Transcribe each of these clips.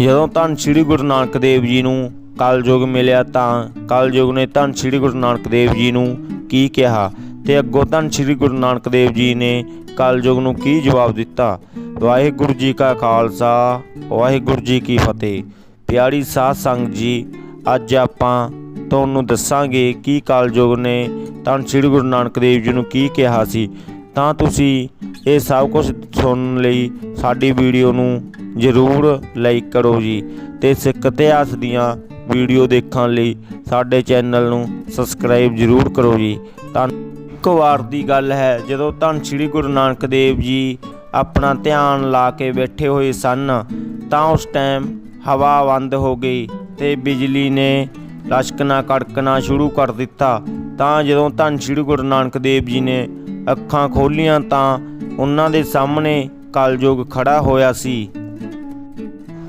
ਜਦੋਂ ਧੰਨ ਸ੍ਰੀ ਗੁਰੂ ਨਾਨਕ ਦੇਵ ਜੀ ਨੂੰ ਕਲਯੁਗ ਮਿਲਿਆ ਤਾਂ ਕਲਯੁਗ ਨੇ ਧੰਨ ਸ੍ਰੀ ਗੁਰੂ ਨਾਨਕ ਦੇਵ ਜੀ ਨੂੰ ਕੀ ਕਿਹਾ ਤੇ ਅੱਗੋਂ ਧੰਨ ਸ੍ਰੀ ਗੁਰੂ ਨਾਨਕ ਦੇਵ ਜੀ ਨੇ ਕਲਯੁਗ ਨੂੰ ਕੀ ਜਵਾਬ ਦਿੱਤਾ? ਵਾਹਿਗੁਰੂ ਜੀ ਕਾ ਖਾਲਸਾ, ਵਾਹਿਗੁਰੂ ਜੀ ਕੀ ਫਤਿਹ। ਪਿਆਰੀ ਸਾਧ ਸੰਗ ਜੀ, ਅੱਜ ਆਪਾਂ ਤੁਹਾਨੂੰ ਦੱਸਾਂਗੇ ਕਿ ਕਲਯੁਗ ਨੇ ਧੰਨ ਸ੍ਰੀ ਗੁਰੂ ਨਾਨਕ ਦੇਵ ਜੀ ਨੂੰ ਕੀ ਕਿਹਾ ਸੀ। ਤਾਂ ਤੁਸੀਂ ਇਹ ਸਭ ਕੁਝ ਸੁਣਨ ਲਈ ਸਾਡੀ ਵੀਡੀਓ ਨੂੰ ਜ਼ਰੂਰ ਲਾਈਕ ਕਰੋ ਜੀ ਤੇ ਸਿੱਖ ਇਤਿਹਾਸ ਦੀਆਂ ਵੀਡੀਓ ਦੇਖਣ ਲਈ ਸਾਡੇ ਚੈਨਲ ਨੂੰ ਸਬਸਕ੍ਰਾਈਬ ਜ਼ਰੂਰ ਕਰੋ ਜੀ। ਤਾਂ ਇੱਕ ਵਾਰ ਦੀ ਗੱਲ ਹੈ, ਜਦੋਂ ਧੰਨ ਸ੍ਰੀ ਗੁਰੂ ਨਾਨਕ ਦੇਵ ਜੀ ਆਪਣਾ ਧਿਆਨ ਲਾ ਕੇ ਬੈਠੇ ਹੋਏ ਸਨ, ਤਾਂ ਉਸ ਟਾਈਮ ਹਵਾ ਬੰਦ ਹੋ ਗਈ ਤੇ ਬਿਜਲੀ ਨੇ ਲਸ਼ਕਣਾ ਕੜਕਣਾ ਸ਼ੁਰੂ ਕਰ ਦਿੱਤਾ। ਤਾਂ ਜਦੋਂ ਧੰਨ ਸ੍ਰੀ ਗੁਰੂ ਨਾਨਕ ਦੇਵ ਜੀ ਨੇ ਅੱਖਾਂ ਖੋਲੀਆਂ, ਤਾਂ ਉਹਨਾਂ ਦੇ ਸਾਹਮਣੇ ਕਲਯੁਗ ਖੜਾ ਹੋਇਆ ਸੀ।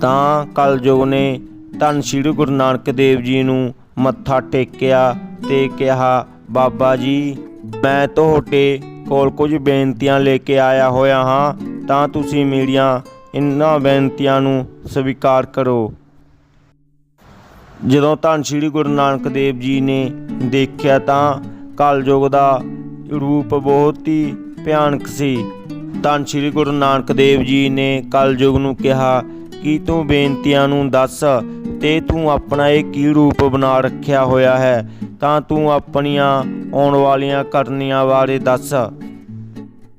ਤਾਂ ਕਲਯੁਗ ਨੇ ਧੰਨ ਸ੍ਰੀ ਗੁਰੂ ਨਾਨਕ ਦੇਵ ਜੀ ਨੂੰ ਮੱਥਾ ਟੇਕਿਆ ਤੇ ਕਿਹਾ, ਬਾਬਾ ਜੀ, ਮੈਂ ਤੁਹਾਡੇ ਕੋਲ ਕੁਝ ਬੇਨਤੀਆਂ ਲੈ ਕੇ ਆਇਆ ਹੋਇਆ ਹਾਂ, ਤਾਂ ਤੁਸੀਂ ਮੇਰੀਆਂ ਇਨ੍ਹਾਂ ਬੇਨਤੀਆਂ ਨੂੰ ਸਵੀਕਾਰ ਕਰੋ। ਜਦੋਂ ਧੰਨ ਸ੍ਰੀ ਗੁਰੂ ਨਾਨਕ ਦੇਵ ਜੀ ਨੇ ਦੇਖਿਆ ਤਾਂ ਕਲਯੁਗ ਦਾ ਰੂਪ ਬਹੁਤ ਹੀ ਭਿਆਨਕ ਸੀ। ਧੰਨ ਸ੍ਰੀ ਗੁਰੂ ਨਾਨਕ ਦੇਵ ਜੀ ਨੇ ਕਲਯੁਗ ਨੂੰ ਕਿਹਾ ਕਿ ਤੂੰ ਬੇਨਤੀਆਂ ਨੂੰ ਦੱਸ ਤੇ ਤੂੰ ਆਪਣਾ ਇਹ ਕੀ ਰੂਪ ਬਣਾ ਰੱਖਿਆ ਹੋਇਆ ਹੈ? ਤਾਂ ਤੂੰ ਆਪਣੀਆਂ ਆਉਣ ਵਾਲੀਆਂ ਕਰਨੀਆਂ ਬਾਰੇ ਦੱਸ।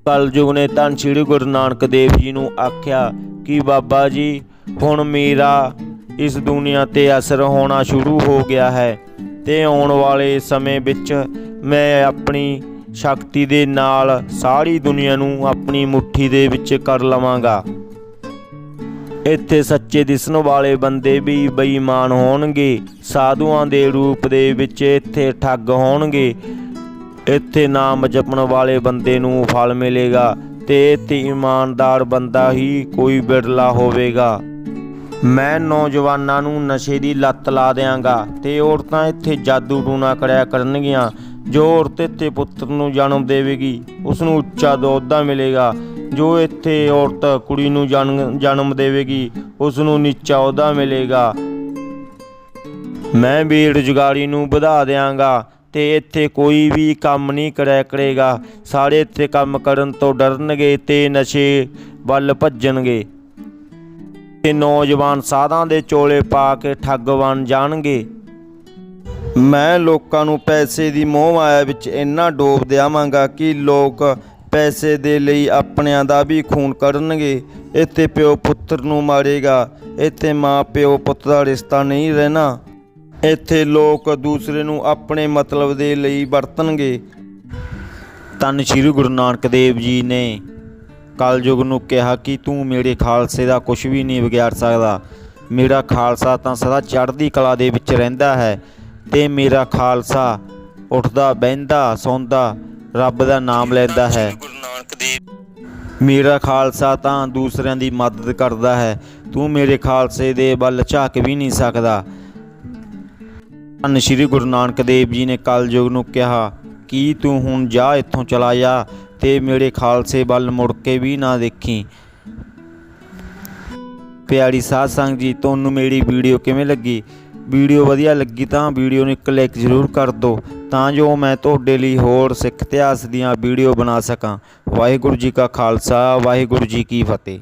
ਕਲਯੁਗ ਨੇ ਧੰਨ ਸ੍ਰੀ ਗੁਰੂ ਨਾਨਕ ਦੇਵ ਜੀ ਨੂੰ ਆਖਿਆ ਕਿ ਬਾਬਾ ਜੀ, ਹੁਣ ਮੇਰਾ ਇਸ ਦੁਨੀਆ ਤੇ ਅਸਰ ਹੋਣਾ ਸ਼ੁਰੂ ਹੋ ਗਿਆ ਹੈ ਤੇ ਆਉਣ ਵਾਲੇ ਸਮੇਂ ਵਿੱਚ ਮੈਂ ਆਪਣੀ ਸ਼ਕਤੀ ਦੇ ਨਾਲ ਸਾਰੀ ਦੁਨੀਆ ਨੂੰ ਆਪਣੀ ਮੁਠੀ ਦੇ ਵਿੱਚ ਕਰ ਲਵਾਂਗਾ। ਇੱਥੇ ਸੱਚੇ ਦਿਸਣ ਵਾਲੇ ਬੰਦੇ ਵੀ ਬੇਈਮਾਨ ਹੋਣਗੇ। ਸਾਧੂਆਂ ਦੇ ਰੂਪ ਦੇ ਵਿੱਚ ਇੱਥੇ ਠੱਗ ਹੋਣਗੇ। ਇੱਥੇ ਨਾਮ ਜਪਣ ਵਾਲੇ ਬੰਦੇ ਨੂੰ ਫਲ ਮਿਲੇਗਾ ਤੇ ਇੱਥੇ ਇਮਾਨਦਾਰ ਬੰਦਾ ਹੀ ਕੋਈ ਬਿਰਲਾ ਹੋਵੇਗਾ। ਮੈਂ ਨੌਜਵਾਨਾਂ ਨੂੰ ਨਸ਼ੇ ਦੀ ਲੱਤ ਲਾ ਦਿਆਂਗਾ ਤੇ ਔਰਤਾਂ ਇੱਥੇ ਜਾਦੂ ਟੂਣਾ ਕਰਿਆ ਕਰਨਗੀਆਂ। ਜੋ ਔਰਤ ਇੱਥੇ ਪੁੱਤਰ ਨੂੰ ਜਨਮ ਦੇਵੇਗੀ ਉਸ ਨੂੰ ਉੱਚਾ ਅਹੁਦਾ ਮਿਲੇਗਾ। ਜੋ ਇੱਥੇ ਔਰਤ ਕੁੜੀ ਨੂੰ ਜਨਮ ਜਨਮ ਦੇਵੇਗੀ ਉਸ ਨੂੰ ਨੀਚਾ ਅਹੁਦਾ ਮਿਲੇਗਾ। ਮੈਂ ਬੇਰੁਜ਼ਗਾਰੀ ਨੂੰ ਵਧਾ ਦਿਆਂਗਾ ਤੇ ਇੱਥੇ ਕੋਈ ਵੀ ਕੰਮ ਨਹੀਂ ਕਰਿਆ ਕਰੇਗਾ। ਸਾਰੇ ਇੱਥੇ ਕੰਮ ਕਰਨ ਤੋਂ ਡਰਨਗੇ ਤੇ ਨਸ਼ੇ ਵੱਲ ਭੱਜਣਗੇ। ਤੇ ਨੌਜਵਾਨ ਸਾਧਾਂ ਦੇ ਚੋਲੇ ਪਾ ਕੇ ਠੱਗ ਬਣ ਜਾਣਗੇ। ਮੈਂ ਲੋਕਾਂ ਨੂੰ ਪੈਸੇ ਦੀ ਮੋਹ ਮਾਇਆ ਵਿੱਚ ਇੰਨਾ ਡੋਬ ਦਿਆਵਾਂਗਾ ਕਿ ਲੋਕ ਪੈਸੇ ਦੇ ਲਈ ਆਪਣਿਆਂ ਦਾ ਵੀ ਖੂਨ ਕਰਨਗੇ ਇੱਥੇ ਪਿਓ ਪੁੱਤਰ ਨੂੰ ਮਾਰੇਗਾ। ਇੱਥੇ ਮਾਂ ਪਿਓ ਪੁੱਤ ਦਾ ਰਿਸ਼ਤਾ ਨਹੀਂ ਰਹਿਣਾ। ਇੱਥੇ ਲੋਕ ਦੂਸਰੇ ਨੂੰ ਆਪਣੇ ਮਤਲਬ ਦੇ ਲਈ ਵਰਤਣਗੇ। ਤਨ ਸ੍ਰੀ ਗੁਰੂ ਨਾਨਕ ਦੇਵ ਜੀ ਨੇ ਕਲਯੁਗ ਨੂੰ ਕਿਹਾ ਕਿ ਤੂੰ ਮੇਰੇ ਖਾਲਸੇ ਦਾ ਕੁਝ ਵੀ ਨਹੀਂ ਵਿਗਾੜ ਸਕਦਾ। ਮੇਰਾ ਖਾਲਸਾ ਤਾਂ ਸਦਾ ਚੜ੍ਹਦੀ ਕਲਾ ਦੇ ਵਿੱਚ ਰਹਿੰਦਾ ਹੈ ਤੇ ਮੇਰਾ ਖਾਲਸਾ ਉੱਠਦਾ, ਬਹਿੰਦਾ, ਸੌਂਦਾ ਰੱਬ ਦਾ ਨਾਮ ਲੈਂਦਾ ਹੈ। ਗੁਰੂ ਨਾਨਕ ਦੇਵ ਮੇਰਾ ਖਾਲਸਾ ਤਾਂ ਦੂਸਰਿਆਂ ਦੀ ਮਦਦ ਕਰਦਾ ਹੈ। ਤੂੰ ਮੇਰੇ ਖਾਲਸੇ ਦੇ ਵੱਲ ਝਾਕ ਵੀ ਨਹੀਂ ਸਕਦਾ। ਧੰਨ ਸ਼੍ਰੀ ਗੁਰੂ ਨਾਨਕ ਦੇਵ ਜੀ ਨੇ ਕਲਯੁਗ ਨੂੰ ਕਿਹਾ, ਕਿ ਤੂੰ ਹੁਣ ਜਾ ਇੱਥੋਂ ਚਲਾ ਜਾ ਤੇ ਮੇਰੇ ਖਾਲਸੇ ਵੱਲ ਮੁੜ ਕੇ ਵੀ ਨਾ ਦੇਖੀ? ਪਿਆਰੀ ਸਾਧ ਸੰਗ ਜੀ, ਤੁਹਾਨੂੰ ਮੇਰੀ ਵੀਡੀਓ ਕਿਵੇਂ ਲੱਗੀ? ਵੀਡੀਓ ਵਧੀਆ ਲੱਗੀ ਤਾਂ ਵੀਡੀਓ ਨੂੰ ਇੱਕ ਲਾਈਕ ਜ਼ਰੂਰ ਕਰ ਦਿਓ। ਤਾਂ ਜੋ ਮੈਂ ਤੁਹਾਡੇ ਲਈ ਹੋਰ ਸਿੱਖ ਇਤਿਹਾਸ ਦੀਆਂ ਵੀਡੀਓ ਬਣਾ ਸਕਾਂ। ਵਾਹਿਗੁਰੂ ਜੀ ਕਾ ਖਾਲਸਾ, ਵਾਹਿਗੁਰੂ ਜੀ ਕੀ ਫਤਿਹ।